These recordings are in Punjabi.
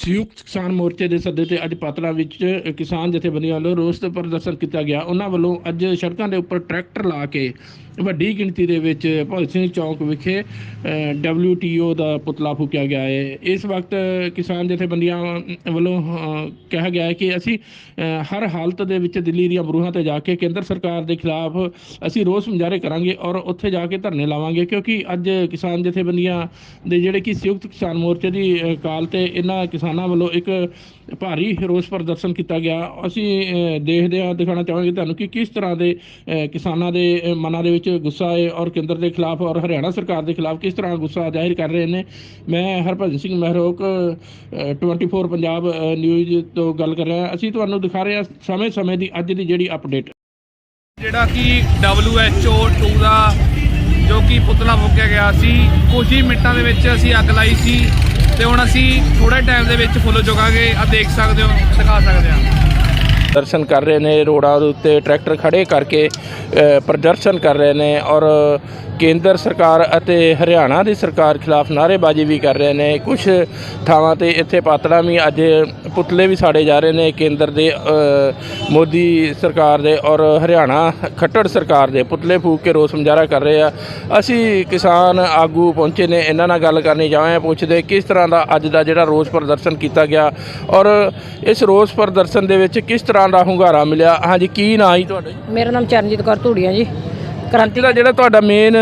ਸੰਯੁਕਤ ਕਿਸਾਨ ਮੋਰਚੇ ਦੇ ਸੱਦੇ ਤੇ ਅੱਜ ਪਾਤਲਾ ਵਿੱਚ ਕਿਸਾਨ ਜਥੇਬੰਦੀਆਂ ਵੱਲੋਂ ਰੋਸ ਪ੍ਰਦਰਸ਼ਨ ਕੀਤਾ ਗਿਆ। ਉਹਨਾਂ ਵੱਲੋਂ ਅੱਜ ਸੜਕਾਂ ਦੇ ਉੱਪਰ ਟਰੈਕਟਰ ਲਾ ਕੇ ਵੱਡੀ ਗਿਣਤੀ ਦੇ ਵਿੱਚ ਭਗਤ ਸਿੰਘ ਚੌਕ ਵਿਖੇ WTO ਦਾ ਪੁਤਲਾ ਫੂਕਿਆ ਗਿਆ ਹੈ। ਇਸ ਵਕਤ ਕਿਸਾਨ ਜਥੇਬੰਦੀਆਂ ਵੱਲੋਂ ਕਿਹਾ ਗਿਆ ਹੈ ਕਿ ਅਸੀਂ ਹਰ ਹਾਲਤ ਦੇ ਵਿੱਚ ਦਿੱਲੀ ਦੀਆਂ ਬਰੂਹਾਂ ਤੇ ਜਾ ਕੇ ਕੇਂਦਰ ਸਰਕਾਰ ਦੇ ਖਿਲਾਫ ਅਸੀਂ ਰੋਸ ਮੁਜ਼ਾਹਰੇ ਕਰਾਂਗੇ ਔਰ ਉੱਥੇ ਜਾ ਕੇ ਧਰਨੇ ਲਾਵਾਂਗੇ ਕਿਉਂਕਿ ਅੱਜ ਕਿਸਾਨ ਜਥੇਬੰਦੀਆਂ ਦੇ ਜਿਹੜੇ ਕਿ ਸੰਯੁਕਤ ਕਿਸਾਨ ਮੋਰਚੇ ਦੀ ਕਾਲ ਤੇ ਇਹਨਾਂ ਕਿਸਾਨਾਂ ਵੱਲੋਂ ਇੱਕ ਭਾਰੀ ਰੋਸ ਪ੍ਰਦਰਸ਼ਨ ਕੀਤਾ ਗਿਆ। ਅਸੀਂ ਦੇਖਦੇ ਹਾਂ, ਦਿਖਾਉਣਾ ਚਾਹਾਂਗੇ ਤੁਹਾਨੂੰ ਕਿ ਕਿਸ ਤਰ੍ਹਾਂ ਦੇ ਕਿਸਾਨਾਂ ਦੇ ਮਨਾਂ ਦੇ ਵਿੱਚ ਗੁੱਸਾ ਹੈ ਔਰ ਕੇਂਦਰ ਦੇ ਖਿਲਾਫ ਔਰ ਹਰਿਆਣਾ ਸਰਕਾਰ ਦੇ ਖਿਲਾਫ ਕਿਸ ਤਰ੍ਹਾਂ ਗੁੱਸਾ ਜ਼ਾਹਿਰ ਕਰ ਰਹੇ ਨੇ? ਮੈਂ ਹਰਭਜਨ ਸਿੰਘ ਮਹਿਰੋਕ ਅ, 24 ਪੰਜਾਬ ਨਿਊਜ਼ ਤੋਂ ਗੱਲ ਕਰ ਰਿਹਾ। ਅਸੀਂ ਤੁਹਾਨੂੰ ਦਿਖਾ ਰਹੇ ਹਾਂ ਸਮੇਂ-ਸਮੇਂ ਦੀ ਅੱਜ ਦੀ ਜਿਹੜੀ ਅਪਡੇਟ ਜਿਹੜਾ ਕਿ WHO 2 ਦਾ ਜੋ ਕਿ ਪੁਤਲਾ ਫੂਕਿਆ ਗਿਆ ਸੀ ਕੁਝ ਹੀ ਮਿੰਟਾਂ ਦੇ ਵਿੱਚ ਅਸੀਂ ਅੱਗ ਲਾਈ ਸੀ ਤੇ ਹੁਣ ਅਸੀਂ ਥੋੜੇ ਟਾਈਮ ਦੇ ਵਿੱਚ ਫੁੱਲ ਚੁਕਾਂਗੇ ਆ ਦੇਖ ਸਕਦੇ ਹੋ ਦਿਖਾ ਸਕਦੇ ਹਾਂ। ਦਰਸ਼ਨ ਕਰ ਰਹੇ ਨੇ ਰੋਡਾਂ ਦੇ ਉੱਤੇ ਟਰੈਕਟਰ ਖੜੇ ਕਰਕੇ ਪ੍ਰਦਰਸ਼ਨ ਕਰ ਰਹੇ ਨੇ ਔਰ ਕੇਂਦਰ ਸਰਕਾਰ ਅਤੇ ਹਰਿਆਣਾ ਦੀ ਸਰਕਾਰ ਖਿਲਾਫ ਨਾਅਰੇਬਾਜ਼ੀ ਵੀ ਕਰ ਰਹੇ ਨੇ। ਕੁਝ ਥਾਵਾਂ ਤੇ ਇੱਥੇ ਪਾਤੜਾ ਵੀ ਅੱਜ ਪੁਤਲੇ ਵੀ ਸਾੜੇ ਜਾ ਰਹੇ ਨੇ ਕੇਂਦਰ ਦੇ ਮੋਦੀ ਸਰਕਾਰ ਦੇ ਔਰ ਹਰਿਆਣਾ ਖੱਟੜ ਸਰਕਾਰ ਦੇ। ਪੁਤਲੇ ਫੂਕ ਕੇ ਰੋਸ ਮੁਜ਼ਾਹਰਾ ਕਰ ਰਹੇ ਆ। ਅਸੀਂ ਕਿਸਾਨ ਆਗੂ ਪਹੁੰਚੇ ਨੇ, ਇਹਨਾਂ ਨਾਲ ਗੱਲ ਕਰਨੀ ਚਾਹਾਂਗੇ ਪੁੱਛਦੇ ਕਿਸ ਤਰ੍ਹਾਂ ਦਾ ਅੱਜ ਦਾ ਜਿਹੜਾ ਰੋਸ ਪ੍ਰਦਰਸ਼ਨ ਕੀਤਾ ਗਿਆ ਔਰ ਇਸ ਰੋਸ ਪ੍ਰਦਰਸ਼ਨ ਦੇ ਵਿੱਚ ਕਿਸ ਤਰ੍ਹਾਂ ਦਾ ਹੁੰਗਾਰਾ ਮਿਲਿਆ? ਹਾਂਜੀ, ਕੀ ਨਾਂ ਜੀ ਤੁਹਾਡਾ ਮੇਰਾ ਨਾਮ ਚਰਨਜੀਤ ਕੌਰ ਧੂੜੀਆ ਜੀ। ਕ੍ਰਾਂਤੀ ਦਾ ਜਿਹੜਾ ਤੁਹਾਡਾ ਮੇਨ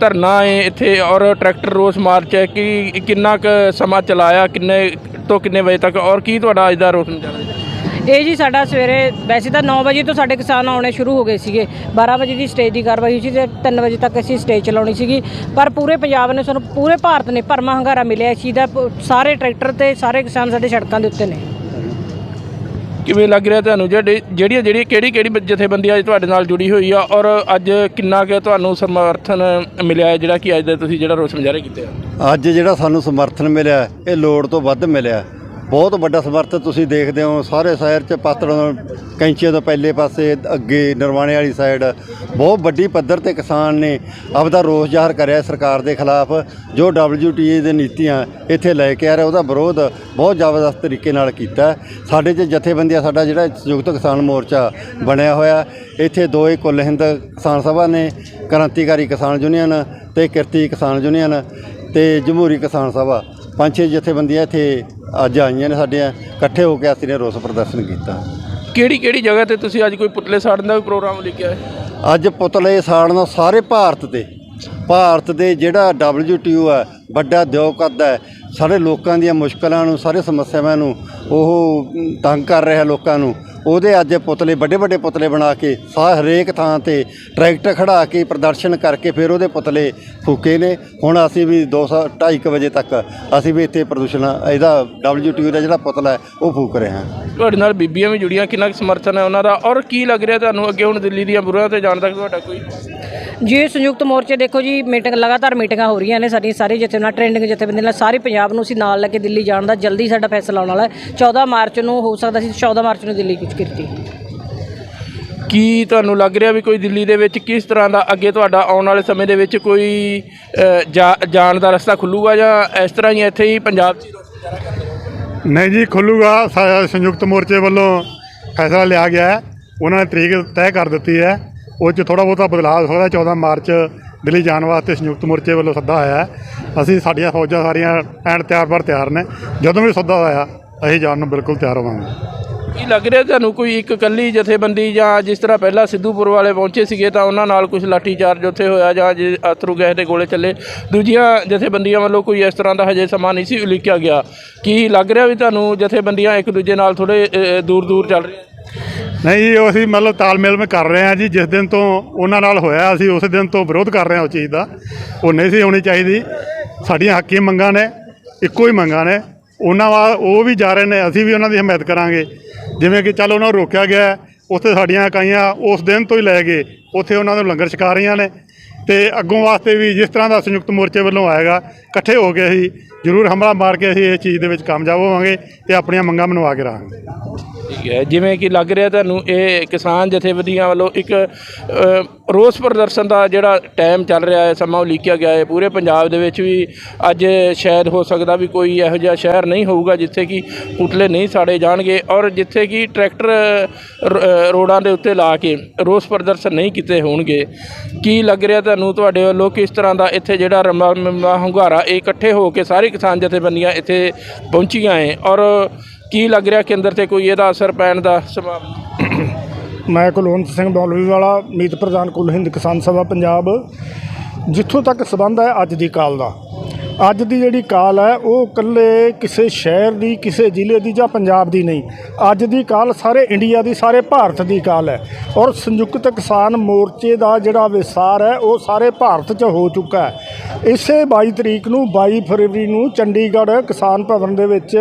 ਧਰਨਾ ਹੈ ਇੱਥੇ ਔਰ ਟਰੈਕਟਰ ਰੋਸ ਮਾਰਚ ਹੈ ਕਿ ਕਿੰਨਾ ਕੁ ਸਮਾਂ ਚਲਾਇਆ, ਕਿੰਨੇ ਤੋਂ ਕਿੰਨੇ ਵਜੇ ਤੱਕ ਔਰ ਕੀ ਤੁਹਾਡਾ ਅੱਜ ਦਾ ਰੋਸ ਮੁਜ਼ਾਹਰਾ ਇਹ ਜੀ ਸਾਡਾ ਸਵੇਰੇ, ਵੈਸੇ ਤਾਂ 9 ਵਜੇ ਤੋਂ ਸਾਡੇ ਕਿਸਾਨ ਆਉਣੇ ਸ਼ੁਰੂ ਹੋ ਗਏ ਸੀਗੇ। 12 ਵਜੇ ਦੀ ਸਟੇਜ ਦੀ ਕਾਰਵਾਈ ਸੀ ਤੇ 3 ਵਜੇ ਤੱਕ ਅਸੀਂ ਸਟੇਜ ਚਲਾਉਣੀ ਸੀਗੀ। ਪਰ ਪੂਰੇ ਪੰਜਾਬ ਨੇ ਸਾਨੂੰ, ਪੂਰੇ ਭਾਰਤ ਨੇ ਭਰਮਾ ਹੰਗਾਰਾ ਮਿਲਿਆ ਇਸ ਚੀਜ਼ ਦਾ। ਪ- ਸਾਰੇ ਟਰੈਕਟਰ ਤੇ ਸਾਰੇ ਕਿਸਾਨ ਸਾਡੇ ਸੜਕਾਂ ਦੇ ਉੱਤੇ ਨੇ। ਕਿਵੇਂ ਲੱਗ ਰਿਹਾ ਤੁਹਾਨੂੰ? ਜਿਹੜੀ ਜਿਹੜੀਆਂ ਜਿਹੜੀਆਂ ਕਿਹੜੀ ਕਿਹੜੀ ਜਥੇਬੰਦੀ ਅੱਜ ਤੁਹਾਡੇ ਨਾਲ ਜੁੜੀ ਹੋਈ ਆ ਔਰ ਅੱਜ ਕਿੰਨਾ ਕੁ ਤੁਹਾਨੂੰ ਸਮਰਥਨ ਮਿਲਿਆ ਹੈ, ਜਿਹੜਾ ਕਿ ਅੱਜ ਦਾ ਤੁਸੀਂ ਜਿਹੜਾ ਰੋਸ ਮੁਜ਼ਾਹਰੇ ਕੀਤੇ ਆ? ਅੱਜ ਜਿਹੜਾ ਸਾਨੂੰ ਸਮਰਥਨ ਮਿਲਿਆ, ਇਹ ਲੋੜ ਤੋਂ ਵੱਧ ਮਿਲਿਆ। ਬਹੁਤ ਵੱਡਾ ਸਮਰਥਨ ਤੁਸੀਂ ਦੇਖਦੇ ਹੋ। ਸਾਰੇ ਸ਼ਹਿਰ 'ਚ ਪਾਤੜੋਂ ਕੈਂਚੀਆਂ ਤੋਂ ਪਹਿਲੇ ਪਾਸੇ, ਅੱਗੇ ਨਰਵਾਣੇ ਵਾਲੀ ਸਾਈਡ ਬਹੁਤ ਵੱਡੀ ਪੱਧਰ ਤੇ ਕਿਸਾਨ ਨੇ ਆਪਦਾ ਰੋਸ ਜ਼ਾਹਰ ਕਰਿਆ ਸਰਕਾਰ ਦੇ ਖਿਲਾਫ, ਜੋ WTO ਦੇ ਨੀਤੀਆਂ ਇੱਥੇ ਲੈ ਕੇ ਆ ਰਿਹਾ, ਉਹਦਾ ਵਿਰੋਧ ਬਹੁਤ ਜ਼ਬਰਦਸਤ ਤਰੀਕੇ ਨਾਲ ਕੀਤਾ। ਸਾਡੇ 'ਚ ਜਥੇਬੰਦੀਆਂ, ਸਾਡਾ ਜਿਹੜਾ ਸੰਯੁਕਤ ਕਿਸਾਨ ਮੋਰਚਾ ਬਣਿਆ ਹੋਇਆ, ਇੱਥੇ ਦੋ ਹੀ ਕੁੱਲ ਹਿੰਦ ਕਿਸਾਨ ਸਭਾ ਨੇ, ਕ੍ਰਾਂਤੀਕਾਰੀ ਕਿਸਾਨ ਯੂਨੀਅਨ ਤੇ ਕਿਰਤੀ ਕਿਸਾਨ ਯੂਨੀਅਨ ਤੇ ਜਮਹੂਰੀ ਕਿਸਾਨ ਸਭਾ। ਪੰਜ ਛੇ ਜਥੇਬੰਦੀਆਂ ਇੱਥੇ ਅੱਜ ਆਈਆਂ ਨੇ ਸਾਡੇ ਇਕੱਠੇ ਹੋ ਕੇ ਅਸੀਂ ਨੇ ਰੋਸ ਪ੍ਰਦਰਸ਼ਨ ਕੀਤਾ। ਕਿਹੜੀ ਕਿਹੜੀ ਜਗ੍ਹਾ ਤੇ ਤੁਸੀਂ ਅੱਜ ਕੋਈ ਪੁਤਲੇ ਸਾੜਨ ਦਾ ਵੀ ਪ੍ਰੋਗਰਾਮ ਲਿਖਿਆ ਹੈ? ਅੱਜ ਪੁਤਲੇ ਸਾੜਨਾ ਸਾਰੇ ਭਾਰਤ ਦੇ ਭਾਰਤ ਦੇ ਜਿਹੜਾ WTO ਹੈ ਵੱਡਾ ਉਦਯੋਗ ਕਰਦਾ ਹੈ ਸਾਰੇ ਲੋਕਾਂ ਦੀਆਂ ਮੁਸ਼ਕਲਾਂ ਨੂੰ ਸਾਰੇ ਸਮੱਸਿਆਵਾਂ ਨੂੰ ਉਹ ਤੰਗ ਕਰ ਰਿਹਾ ਲੋਕਾਂ ਨੂੰ। ਉਹਦੇ ਅੱਜ ਪੁਤਲੇ, ਵੱਡੇ ਵੱਡੇ ਪੁਤਲੇ ਬਣਾ ਕੇ, ਸਾ ਹਰੇਕ ਥਾਂ ਤੇ ਟਰੈਕਟਰ ਖੜਾ ਕੇ ਪ੍ਰਦਰਸ਼ਨ ਕਰਕੇ ਫਿਰ ਉਹਦੇ ਪੁਤਲੇ ਫੂਕੇ ਨੇ। ਹੁਣ ਅਸੀਂ ਵੀ 2:30 ਵਜੇ ਤੱਕ ਅਸੀਂ ਵੀ ਇੱਥੇ ਪ੍ਰਦੂਸ਼ਣ, ਇਹਦਾ WTO ਦਾ ਜਿਹੜਾ ਪੁਤਲਾ ਹੈ, ਉਹ ਫੂਕ ਰਹੇ ਹਾਂ। ਤੁਹਾਡੇ ਨਾਲ ਬੀਬੀਆਂ ਵੀ ਜੁੜੀਆਂ, ਕਿੰਨਾ ਕੁ ਸਮਰਥਨ ਹੈ ਉਹਨਾਂ ਦਾ? ਔਰ ਕੀ ਲੱਗ ਰਿਹਾ ਤੁਹਾਨੂੰ ਅੱਗੇ ਹੁਣ ਦਿੱਲੀ ਦੀਆਂ ਬੁਰਾਂ ਤੇ ਜਾਣ ਤੱਕ ਤੁਹਾਡਾ ਕੋਈ? ਜੀ ਸੰਯੁਕਤ ਮੋਰਚੇ ਦੇਖੋ ਜੀ ਮੀਟਿੰਗ ਲਗਾਤਾਰ ਮੀਟਿੰਗਾਂ ਹੋ ਰਹੀਆਂ ਨੇ ਸਾਡੀਆਂ ਸਾਰੇ ਜਥੇ ਨਾਲ ਟ੍ਰੈਂਡਿੰਗ ਜਥੇਬੰਦੀ ਨਾਲ ਸਾਰੇ ਪੰਜਾਬ ਨੂੰ ਅਸੀਂ ਨਾਲ ਲੈ ਕੇ ਦਿੱਲੀ ਜਾਣ ਦਾ ਜਲਦੀ ਸਾਡਾ ਫੈਸਲਾ ਆਉਣ ਵਾਲਾ ਹੈ। 14 ਮਾਰਚ ਨੂੰ ਹੋ ਸਕਦਾ ਸੀ 14 ਮਾਰਚ ਨੂੰ ਦਿੱਲੀ ਕੁਝ ਕੀਤੀ। ਕੀ ਤੁਹਾਨੂੰ ਲੱਗ ਰਿਹਾ ਵੀ ਕੋਈ ਦਿੱਲੀ ਦੇ ਵਿੱਚ ਕਿਸ ਤਰ੍ਹਾਂ ਦਾ ਅੱਗੇ ਤੁਹਾਡਾ ਆਉਣ ਵਾਲੇ ਸਮੇਂ ਦੇ ਵਿੱਚ ਕੋਈ ਜਾਣ ਦਾ ਰਸਤਾ ਖੁੱਲੂਗਾ ਜਾਂ ਇਸ ਤਰ੍ਹਾਂ ਹੀ ਇੱਥੇ ਹੀ ਪੰਜਾਬ 'ਚ ਨਹੀਂ ਜੀ ਖੁੱਲੂਗਾ ਸੰਯੁਕਤ ਮੋਰਚੇ ਵੱਲੋਂ ਫੈਸਲਾ ਲਿਆ ਗਿਆ ਹੈ। ਉਹਨਾਂ ਨੇ ਤਰੀਕ ਤੈਅ ਕਰ ਦਿੱਤੀ ਹੈ। ਉਹ 'ਚ ਥੋੜਾ ਬਹੁਤਾ ਬਦਲਾਅ ਹੋ ਸਕਦਾ 14 ਮਾਰਚ ਦਿੱਲੀ ਜਾਣ ਵਾਸਤੇ ਸੰਯੁਕਤ ਮੋਰਚੇ ਵੱਲੋਂ ਸੱਦਾ ਆਇਆ ਹੈ। ਅਸੀਂ ਸਾਡੀਆਂ ਫੌਜਾਂ ਸਾਰੀਆਂ ਐਨ ਤਿਆਰ ਪਰ ਤਿਆਰ ਨੇ, ਜਦੋਂ ਵੀ ਸੱਦਾ ਆਇਆ, ਅਸੀਂ ਜਾਣ ਨੂੰ ਬਿਲਕੁਲ ਤਿਆਰ ਹੋਵਾਂਗੇ। ਕੀ ਲੱਗ ਰਿਹਾ ਤੁਹਾਨੂੰ, ਕੋਈ ਇੱਕ ਇਕੱਲੀ ਜਥੇਬੰਦੀ ਜਾਂ ਜਿਸ ਤਰ੍ਹਾਂ ਪਹਿਲਾਂ ਸਿੱਧੂਪੁਰ ਵਾਲੇ ਪਹੁੰਚੇ ਸੀਗੇ, ਤਾਂ ਉਹਨਾਂ ਨਾਲ ਕੁਝ ਲਾਠੀਚਾਰਜ ਉੱਥੇ ਹੋਇਆ ਜਾਂ ਜੇ ਅਥਰੂ ਗੈਸ ਦੇ ਗੋਲੇ ਚੱਲੇ? ਦੂਜੀਆਂ ਜਥੇਬੰਦੀਆਂ ਵੱਲੋਂ ਕੋਈ ਇਸ ਤਰ੍ਹਾਂ ਦਾ ਹਜੇ ਸਮਾਂ ਨਹੀਂ ਸੀ ਉਲੀਕਿਆ ਗਿਆ। ਕੀ ਲੱਗ ਰਿਹਾ ਵੀ ਤੁਹਾਨੂੰ, ਜਥੇਬੰਦੀਆਂ ਇੱਕ ਦੂਜੇ ਨਾਲ ਥੋੜੇ ਦੂਰ ਦੂਰ ਚੱਲ ਰਹੀਆਂ ਨਹੀਂ ਜੀ, ਉਹ ਅਸੀਂ ਮਤਲਬ ਤਾਲਮੇਲ ਮੈਂ ਕਰ ਰਹੇ ਹਾਂ ਜੀ, ਜਿਸ ਦਿਨ ਤੋਂ ਉਹਨਾਂ ਨਾਲ ਹੋਇਆ, ਅਸੀਂ ਉਸ ਦਿਨ ਤੋਂ ਵਿਰੋਧ ਕਰ ਰਹੇ ਹਾਂ ਉਸ ਚੀਜ਼ ਦਾ। ਉਹ ਨਹੀਂ ਸੀ ਹੋਣੀ ਚਾਹੀਦੀ। ਸਾਡੀਆਂ ਹੱਕੀ ਮੰਗਾਂ ਨੇ, ਇੱਕੋ ਹੀ ਮੰਗਾਂ ਨੇ। ਉਹਨਾਂ ਵਾ, ਉਹ ਵੀ ਜਾ ਰਹੇ ਨੇ, ਅਸੀਂ ਵੀ ਉਹਨਾਂ ਦੀ ਹਮਾਇਤ ਕਰਾਂਗੇ। ਜਿਵੇਂ ਕਿ ਚੱਲ ਉਹਨਾਂ ਨੂੰ ਰੋਕਿਆ ਗਿਆ, ਉੱਥੇ ਸਾਡੀਆਂ ਇਕਾਈਆਂ ਉਸ ਦਿਨ ਤੋਂ ਹੀ ਲੈ ਗਏ ਉੱਥੇ ਉਹਨਾਂ ਨੂੰ ਲੰਗਰ ਛਕਾ ਰਹੀਆਂ ਨੇ। ਤੇ ਅੱਗੋਂ ਵਾਸਤੇ ਵੀ ਜਿਸ ਤਰ੍ਹਾਂ ਦਾ ਸੰਯੁਕਤ ਮੋਰਚੇ ਵੱਲੋਂ ਆਏਗਾ, ਇਕੱਠੇ ਹੋ ਕੇ ਅਸੀਂ ਜ਼ਰੂਰ ਹਮਲਾ ਮਾਰ ਕੇ ਅਸੀਂ ਇਸ ਚੀਜ਼ ਦੇ ਵਿੱਚ ਕਾਮਯਾਬ ਹੋਵਾਂਗੇ ਤੇ ਆਪਣੀਆਂ ਮੰਗਾਂ ਮਨਵਾ ਕੇ ਰਹਾਂਗੇ। ਠੀਕ ਹੈ। ਜਿਵੇਂ ਕਿ ਲੱਗ ਰਿਹਾ ਤੁਹਾਨੂੰ, ਇਹ ਕਿਸਾਨ ਜਥੇਬੰਦੀਆਂ ਵੱਲੋਂ ਇੱਕ ਰੋਸ ਪ੍ਰਦਰਸ਼ਨ ਦਾ ਜਿਹੜਾ ਟਾਈਮ ਚੱਲ ਰਿਹਾ ਹੈ, ਸਮਾਂ ਉਲੀਕਿਆ ਗਿਆ ਹੈ। ਪੂਰੇ ਪੰਜਾਬ ਦੇ ਵਿੱਚ ਵੀ ਅੱਜ ਸ਼ਾਇਦ ਹੋ ਸਕਦਾ ਵੀ ਕੋਈ ਇਹੋ ਜਿਹਾ ਸ਼ਹਿਰ ਨਹੀਂ ਹੋਊਗਾ ਜਿੱਥੇ ਕਿ ਪੁਤਲੇ ਨਹੀਂ ਸਾੜੇ ਜਾਣਗੇ ਔਰ ਜਿੱਥੇ ਕਿ ਟਰੈਕਟਰ ਰੋਡਾਂ ਦੇ ਉੱਤੇ ਲਾ ਕੇ ਰੋਸ ਪ੍ਰਦਰਸ਼ਨ ਨਹੀਂ ਕੀਤੇ ਹੋਣਗੇ। ਕੀ ਲੱਗ ਰਿਹਾ ਤੁਹਾਨੂੰ ਤੁਹਾਡੇ ਵੱਲੋਂ ਕਿਸ ਤਰ੍ਹਾਂ ਦਾ ਇੱਥੇ ਜਿਹੜਾ ਰਮਾ ਰਮਾ ਹੁੰਗਾਰਾ, ਇਹ ਇਕੱਠੇ ਹੋ ਕੇ ਸਾਰੇ ਕਿਸਾਨ ਜਥੇਬੰਦੀਆਂ ਇੱਥੇ ਪਹੁੰਚੀਆਂ ਹੈ ਔਰ ਕੀ ਲੱਗ ਰਿਹਾ ਕੇਂਦਰ ਤੇ ਕੋਈ ਇਹਦਾ ਅਸਰ ਪੈਣ ਦਾ ਸਮਾਂ ਮੈਂ ਕੁਲਵੰਤ ਸਿੰਘ ਬੌਲਵੀ ਵਾਲਾ, ਮੀਤ ਪ੍ਰਧਾਨ ਕੁਲ ਹਿੰਦ ਕਿਸਾਨ ਸਭਾ, ਪੰਜਾਬ। ਜਿੱਥੋਂ ਤੱਕ ਸਬੰਧ ਹੈ ਅੱਜ ਦੀ ਕਾਲ ਦਾ। ਅੱਜ ਦੀ ਜਿਹੜੀ ਕਾਲ ਹੈ, ਉਹ ਇਕੱਲੇ ਕਿਸੇ ਸ਼ਹਿਰ ਦੀ, ਕਿਸੇ ਜ਼ਿਲ੍ਹੇ ਦੀ ਜਾਂ ਪੰਜਾਬ ਦੀ ਨਹੀਂ। ਅੱਜ ਦੀ ਕਾਲ ਸਾਰੇ ਇੰਡੀਆ ਦੀ, ਸਾਰੇ ਭਾਰਤ ਦੀ ਕਾਲ ਹੈ। ਔਰ ਸੰਯੁਕਤ ਕਿਸਾਨ ਮੋਰਚੇ ਦਾ ਜਿਹੜਾ ਵਿਸਾਰ ਹੈ, ਉਹ ਸਾਰੇ ਭਾਰਤ 'ਚ ਹੋ ਚੁੱਕਾ ਹੈ। ਇਸੇ 22 ਤਰੀਕ ਨੂੰ 22 ਫਰਵਰੀ ਨੂੰ ਚੰਡੀਗੜ੍ਹ ਕਿਸਾਨ ਭਵਨ ਦੇ ਵਿੱਚ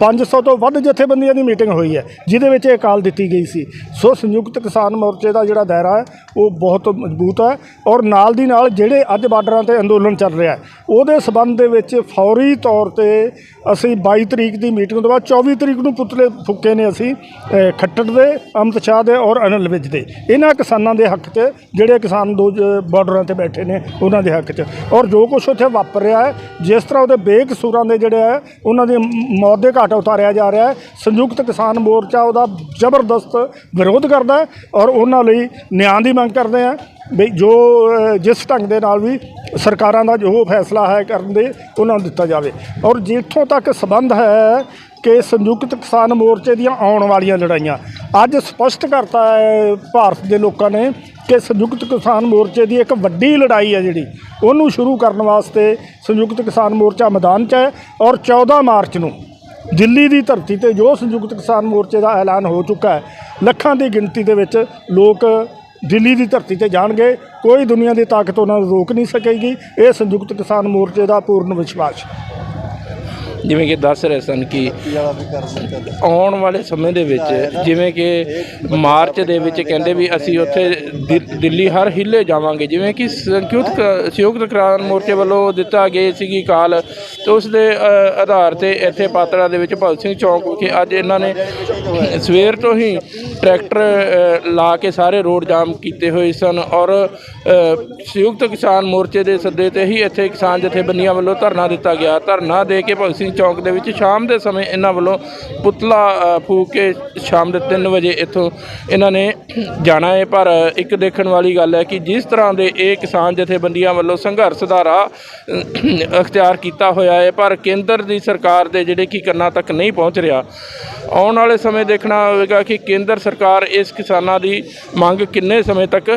500 ਤੋਂ ਵੱਧ ਜਥੇਬੰਦੀਆਂ ਦੀ ਮੀਟਿੰਗ ਹੋਈ ਹੈ, ਜਿਹਦੇ ਵਿੱਚ ਇਹ ਕਾਲ ਦਿੱਤੀ ਗਈ ਸੀ। ਸੋ ਸੰਯੁਕਤ ਕਿਸਾਨ ਮੋਰਚੇ ਦਾ ਜਿਹੜਾ ਦਾਇਰਾ ਹੈ, ਉਹ ਬਹੁਤ ਮਜ਼ਬੂਤ ਹੈ ਔਰ ਨਾਲ ਦੀ ਨਾਲ ਜਿਹੜੇ ਅੱਜ ਬਾਰਡਰਾਂ ਤੇ ਅੰਦੋਲਨ ਚੱਲ ਰਿਹਾ ਉਹਦੇ ਸਬੰਧ ਦੇ ਵਿੱਚ ਫੌਰੀ ਤੌਰ ਤੇ ਅਸੀਂ 22 ਤਰੀਕ ਦੀ ਮੀਟਿੰਗ ਤੋਂ ਬਾਅਦ 24 ਤਰੀਕ ਨੂੰ ਪੁਤਲੇ ਫੁੱਕੇ ਨੇ ਅਸੀਂ ਖੱਟੜ ਦੇ ਅਮਿਤ ਸ਼ਾਹ ਦੇ ਔਰ ਅਨਿਲ ਵਿਜ ਦੇ। ਇਹਨਾਂ ਕਿਸਾਨਾਂ ਦੇ ਹੱਕ 'ਚ ਜਿਹੜੇ ਕਿਸਾਨ ਦੋ ਜ- ਬਾਰਡਰਾਂ ਤੇ ਬੈਠੇ ਨੇ, ਉਹਨਾਂ ਦੇ ਹੱਕ 'ਚ। ਔਰ ਜੋ ਕੁਝ ਉੱਥੇ ਵਾਪਰ ਰਿਹਾ ਹੈ, ਜਿਸ ਤਰ੍ਹਾਂ ਉਹਦੇ ਬੇਕਸੂਰਾਂ ਦੇ ਜਿਹੜੇ ਹੈ, ਉਹਨਾਂ ਦੀ ਮੌਤ ਦੇ ਘਾਟ ਉਤਾਰਿਆ ਜਾ ਰਿਹਾ ਹੈ, ਸੰਯੁਕਤ ਕਿਸਾਨ ਮੋਰਚਾ ਉਹਦਾ ਜ਼ਬਰਦਸਤ ਵਿਰੋਧ ਕਰਦਾ ਹੈ ਔਰ ਉਹਨਾਂ ਲਈ ਨਿਆਂ ਦੀ ਮੰਗ ਕਰਦੇ ਆ ਵੀ ਜੋ ਜਿਸ ਢੰਗ ਦੇ ਨਾਲ ਵੀ ਸਰਕਾਰਾਂ ਦਾ ਜੋ ਫੈਸਲਾ ਹੈ ਕਰਨ ਦੇ, ਉਹਨਾਂ ਨੂੰ ਦਿੱਤਾ ਜਾਵੇ। ਔਰ ਜਿੱਥੋਂ ਤੱਕ ਸਬੰਧ ਹੈ ਕਿ ਸੰਯੁਕਤ ਕਿਸਾਨ ਮੋਰਚੇ ਦੀਆਂ ਆਉਣ ਵਾਲੀਆਂ ਲੜਾਈਆਂ। ਅੱਜ ਸਪਸ਼ਟ ਕਰਤਾ ਹੈ, ਭਾਰਤ ਦੇ ਲੋਕਾਂ ਨੇ ਕਿ ਸੰਯੁਕਤ ਕਿਸਾਨ ਮੋਰਚੇ ਦੀ ਇੱਕ ਵੱਡੀ ਲੜਾਈ ਹੈ ਜਿਹੜੀ, ਉਹਨੂੰ ਸ਼ੁਰੂ ਕਰਨ ਵਾਸਤੇ ਸੰਯੁਕਤ ਕਿਸਾਨ ਮੋਰਚਾ ਮੈਦਾਨ 'ਚ ਹੈ ਔਰ 14 ਮਾਰਚ ਨੂੰ ਦਿੱਲੀ ਦੀ ਧਰਤੀ ਤੇ ਜੋ ਸੰਯੁਕਤ ਕਿਸਾਨ ਮੋਰਚੇ ਦਾ ਐਲਾਨ ਹੋ ਚੁੱਕਾ ਹੈ, ਲੱਖਾਂ ਦੀ ਗਿਣਤੀ ਦੇ ਵਿੱਚ ਲੋਕ ਦਿੱਲੀ ਦੀ ਧਰਤੀ ਤੇ ਜਾਣਗੇ। ਕੋਈ ਦੁਨੀਆ ਦੀ ਤਾਕਤ ਉਹਨਾਂ ਨੂੰ ਰੋਕ ਨਹੀਂ ਸਕੇਗੀ। ਇਹ ਸੰਯੁਕਤ ਕਿਸਾਨ ਮੋਰਚੇ ਦਾ ਪੂਰਨ ਵਿਸ਼ਵਾਸ। ਜਿਵੇਂ ਕਿ ਦੱਸ ਰਹੇ ਸਨ ਕਿ ਆਉਣ ਵਾਲੇ ਸਮੇਂ ਦੇ ਵਿੱਚ ਜਿਵੇਂ ਕਿ ਮਾਰਚ ਦੇ ਵਿੱਚ ਕਹਿੰਦੇ ਵੀ ਅਸੀਂ ਉੱਥੇ ਦਿ- ਦਿੱਲੀ ਹਰ ਹਿੱਲੇ ਜਾਵਾਂਗੇ ਜਿਵੇਂ ਕਿ ਸੰਯੁਕਤ ਕ- ਸੰਯੁਕਤ ਕਿਸਾਨ ਮੋਰਚੇ ਵੱਲੋਂ ਦਿੱਤਾ ਗਏ ਸੀਗੀ ਕਾਲ ਤੇ ਉਸ ਦੇ ਅ, ਆਧਾਰ ਤੇ ਇੱਥੇ ਪਾਤੜਾ ਦੇ ਵਿੱਚ ਭਗਤ ਸਿੰਘ ਚੌਂਕ ਵਿਖੇ ਅੱਜ ਇਹਨਾਂ ਨੇ ਸਵੇਰ ਤੋਂ ਹੀ ਟਰੈਕਟਰ ਅ, ਲਾ ਕੇ ਸਾਰੇ ਰੋਡ ਜਾਮ ਕੀਤੇ ਹੋਏ ਸਨ ਔਰ ਅ, ਸੰਯੁਕਤ ਕਿਸਾਨ ਮੋਰਚੇ ਦੇ ਸੱਦੇ ਤੇ ਹੀ ਇੱਥੇ ਕਿਸਾਨ ਜਥੇਬੰਦੀਆਂ ਵੱਲੋਂ ਧਰਨਾ ਦਿੱਤਾ ਗਿਆ। ਧਰਨਾ ਦੇ ਕੇ ਭਗਤ ਸਿੰਘ ਚੌਂਕ ਦੇ ਵਿੱਚ ਸ਼ਾਮ ਦੇ ਸਮੇਂ ਇਹਨਾਂ ਵੱਲੋਂ ਪੁਤਲਾ ਫੂਕ ਕੇ ਸ਼ਾਮ ਦੇ 3 ਵਜੇ ਇੱਥੋਂ ਇਹਨਾਂ ਨੇ ਜਾਣਾ ਹੈ। ਪਰ ਇੱਕ ਦੇਖਣ ਵਾਲੀ ਗੱਲ ਹੈ ਕਿ ਜਿਸ ਤਰ੍ਹਾਂ ਦੇ ਇਹ ਕਿਸਾਨ ਜਥੇਬੰਦੀਆਂ ਵੱਲੋਂ ਸੰਘਰਸ਼ ਦਾ ਰਾਹ ਅਖਤਿਆਰ ਕੀਤਾ ਹੋਇਆ ਹੈ, ਪਰ ਕੇਂਦਰ ਦੀ ਸਰਕਾਰ ਦੇ ਜਿਹੜੇ ਕਿ ਕੰਨਾਂ ਤੱਕ ਨਹੀਂ ਪਹੁੰਚ ਰਿਹਾ, ਆਉਣ ਵਾਲੇ ਸਮੇਂ ਦੇਖਣਾ ਹੋਵੇਗਾ ਕਿ ਕੇਂਦਰ ਸਰਕਾਰ ਇਸ ਕਿਸਾਨਾਂ ਦੀ ਮੰਗ ਕਿੰਨੇ ਸਮੇਂ ਤੱਕ